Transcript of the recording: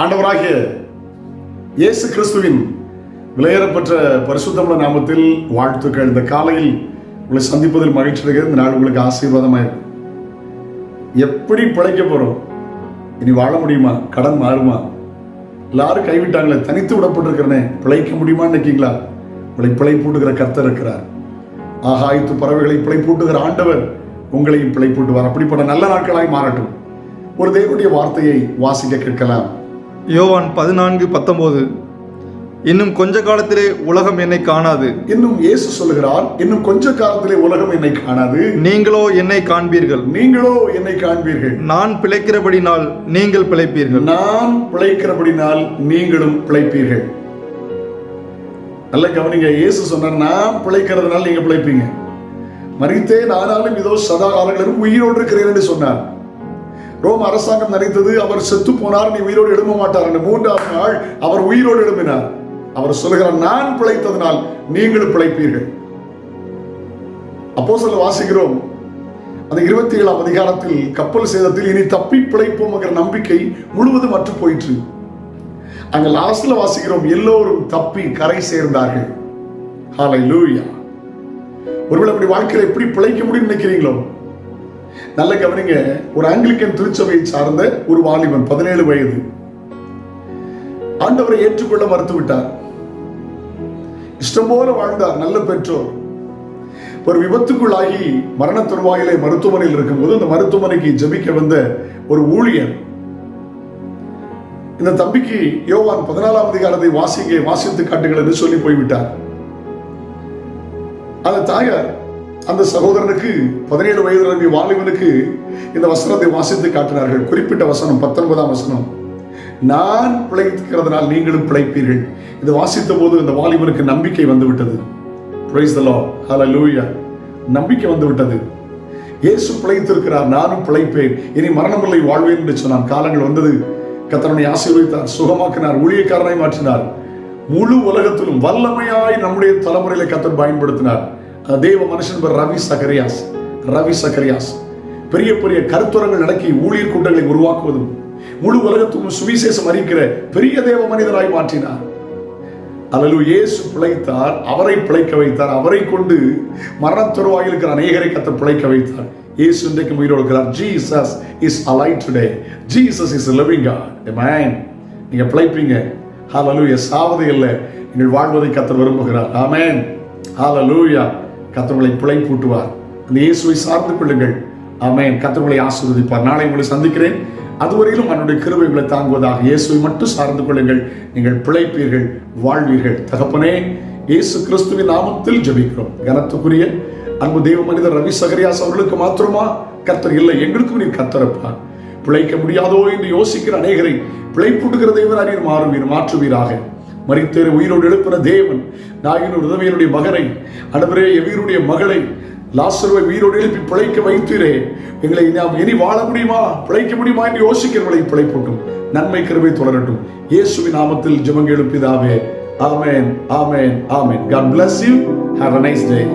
ஆண்டவராகிய இயேசு கிறிஸ்துவின் விலையேறப்பட்ட பரிசுத்தமுள்ள நாமத்தில் வாழ்த்துக்கள். இந்த காலையில் உங்களை சந்திப்பதில் மகிழ்ச்சி இருக்கிறது இந்த நாள் உங்களுக்கு ஆசீர்வாதமாக இருக்கும். எப்படி பிழைக்க போறோம்? இனி வாழ முடியுமா? கடன் மாறுமா? எல்லாரும் கைவிட்டாங்களே தனித்து விடப்பட்டிருக்கிறனே பிழைக்க முடியுமான்னு நினைக்கீங்களா உங்களை பிழைப்பூட்டுகிற கர்த்தர் இருக்கிறார். ஆகாயத்து பறவைகளை பிழைப்பூட்டுகிற ஆண்டவர் உங்களையும் பிழைப்பூட்டுவார் அப்படிப்பட்ட நல்ல நாட்களாய் மாறட்டும். ஒரு தேவனுடைய வார்த்தையை வாசிக்க கேட்கலாம். யோவான் பதினான்கு பத்தொன்பது இன்னும் கொஞ்ச காலத்திலே உலகம் என்னை காணாது. இன்னும் இயேசு சொல்லுகிறார் இன்னும் கொஞ்ச காலத்திலே உலகம் என்னை காணாது. நீங்களோ என்னை காண்பீர்கள். நீங்களோ என்னை காண்பீர்கள். நான் பிழைக்கிறபடினால் நீங்கள் பிழைப்பீர்கள். நான் பிழைக்கிறபடினால் நீங்களும் பிழைப்பீர்கள். நல்ல கவனிங்க இயேசு சொன்னார் நான் பிழைக்கிறதுனால நீங்க பிழைப்பீங்க. மறித்தேன் ஆனாலும் இதோ சதா காலங்களிலும் உயிரோடு இருக்கிறேன் என்று சொன்னார். ரோம் அரசாங்கம் நினைத்தது அவர் செத்து போனார் நீ உயிரோடு எழும்ப மாட்டார் என்று மூன்றாவது நாள் அவர் உயிரோடு எழும்பினார். அவர் சொல்லுகிறார் நான் பிழைத்ததனால் நீங்களும் பிழைப்பீர்கள். அப்போ சொல்ல வாசிக்கிறோம். அந்த இருபத்தி ஏழாம் அதிகாரத்தில் கப்பல் சேதத்தில் இனி தப்பி பிழைப்போம் என்கிற நம்பிக்கை முழுவதும் அற்று போயிற்று. அங்க லாஸ்ட்ல வாசிக்கிறோம் எல்லோரும் தப்பி கரை சேர்ந்தார்கள். ஹாலை லூயா ஒருவேளை அப்படி வாழ்க்கையில் எப்படி பிழைக்க முடியும் நினைக்கிறீங்களோ? நல்ல கவனிங்க ஒரு ஆங்கிலிக்கன் திருச்சபையை சார்ந்த ஒரு வாலிபன் பதினேழு வயது. ஆண்டவரை ஏற்றுக்கொள்ள மறுத்து விட்டார் இஷ்டம் போல வாழ்ந்தார் நல்ல பெற்றோர். ஒரு விபத்துக்குள்ளாகி மரண தருவாயிலே மருத்துவமனையில் இருக்கும்போது அந்த மருத்துவமனைக்கு ஜபிக்க வந்த ஒரு ஊழியர். இந்த தம்பிக்கு யோவான் பதினாலாம் அதிகாரத்தை வாசிக்க வாசித்து காட்டுங்கள் என்று சொல்லி போய்விட்டார். அந்த தாயார் அந்த சகோதரனுக்கு பதினேழு வயது நிரம்பி வாலிபனுக்கு இந்த வசனத்தை வாசித்து காட்டினார்கள். குறிப்பிட்ட வசனம் பத்தொன்பதாம் வசனம். நான் பிழைக்கிறதுனால் நீங்களும் பிழைப்பீர்கள். இதை வாசித்த போது இந்த வாலிபனுக்கு நம்பிக்கை வந்து விட்டது Praise the Lord. நம்பிக்கை வந்து விட்டது இயேசு பிழைத்திருக்கிறார் நானும் பிழைப்பேன். இனி மரணமில்லை வாழ்வேன் என்று சொன்னான். காலங்கள் வந்தது. கத்தனை ஆசீர்வதித்தார் சுகமாக்கினார் ஊழியக்காரனை மாற்றினார். முழு உலகத்திலும் வல்லமையாய் நம்முடைய தலைமுறையில கத்தர் பயன்படுத்தினார். தேவ மனுஷன் பேர் ரவி சகரியாஸ். ரவி சகரியாஸ். பெரிய பெரிய கருத்துரங்கள் நடக்கி ஊழியர் கூட்டங்களை உருவாக்குவதும் முழு உலகத்துக்கும் சுவிசேஷம் அறிக்கிற பெரிய தேவ மனிதராய் மாற்றினார். அல்லது இயேசு பிழைத்தார் அவரை பிழைக்க வைத்தார் அவரை கொண்டு மரணத்துறவாக இருக்கிற அநேகரை கத்த பிழைக்க வைத்தார். இயேசு இன்றைக்கு உயிரோடு இருக்கிறார். Jesus is alive today Jesus is living God man நீங்க பிழைப்பீங்க. ஹalleluya சாவது இல்லை நீங்கள் வாழ்வதை கத்தர் விரும்புகிறார். ஆமென் ஹalleluya கத்தர்களை பிழைப்பூட்டுவார். அந்த இயேசுவை சார்ந்து கொள்ளுங்கள். ஆமென். கத்தர்களை ஆசீர்வதிப்பார். நாளை உங்களை சந்திக்கிறேன். அதுவரையிலும் அவனுடைய கிருபைகளை தாங்குவதாக இயேசுவை மட்டும் சார்ந்து கொள்ளுங்கள். நீங்கள் பிழைப்பீர்கள் வாழ்வீர்கள். தகப்பனே இயேசு கிறிஸ்துவின் நாமத்தில் ஜெபிக்கிறோம். கனத்துக்குரிய அன்பு தெய்வ மனிதர் ரவி சகரியாஸ் அவர்களுக்கு மாத்திரமா? கர்த்தர் இல்லை எங்களுக்கும் நீர் கத்தரப்பா பிழைக்க முடியாதோ என்று யோசிக்கிற அநேகரை பிழைப்புடுகிற தேவன் நீர் மாறுவீர் மாற்றுவீராக. மரித்தேறு உயிரோடு எழுப்பின தேவன் நாயினூர் உதவியனுடைய மகனை அடவரே எவீருடைய மகளை லாசருவை உயிரோடு எழுப்பி பிழைக்க வைத்தீரே. எங்களை நாம் இனி வாழ முடியுமா? பிழைக்க முடியுமா என்று யோசிக்கிறவர்களை பிழைப்பட்டும். நன்மை கருவை தொடரட்டும் இயேசுவின் நாமத்தில் ஜெபங்கள் எழுப்பிதாவே ஆமேன் ஆமேன் ஆமேன். God bless you have a nice day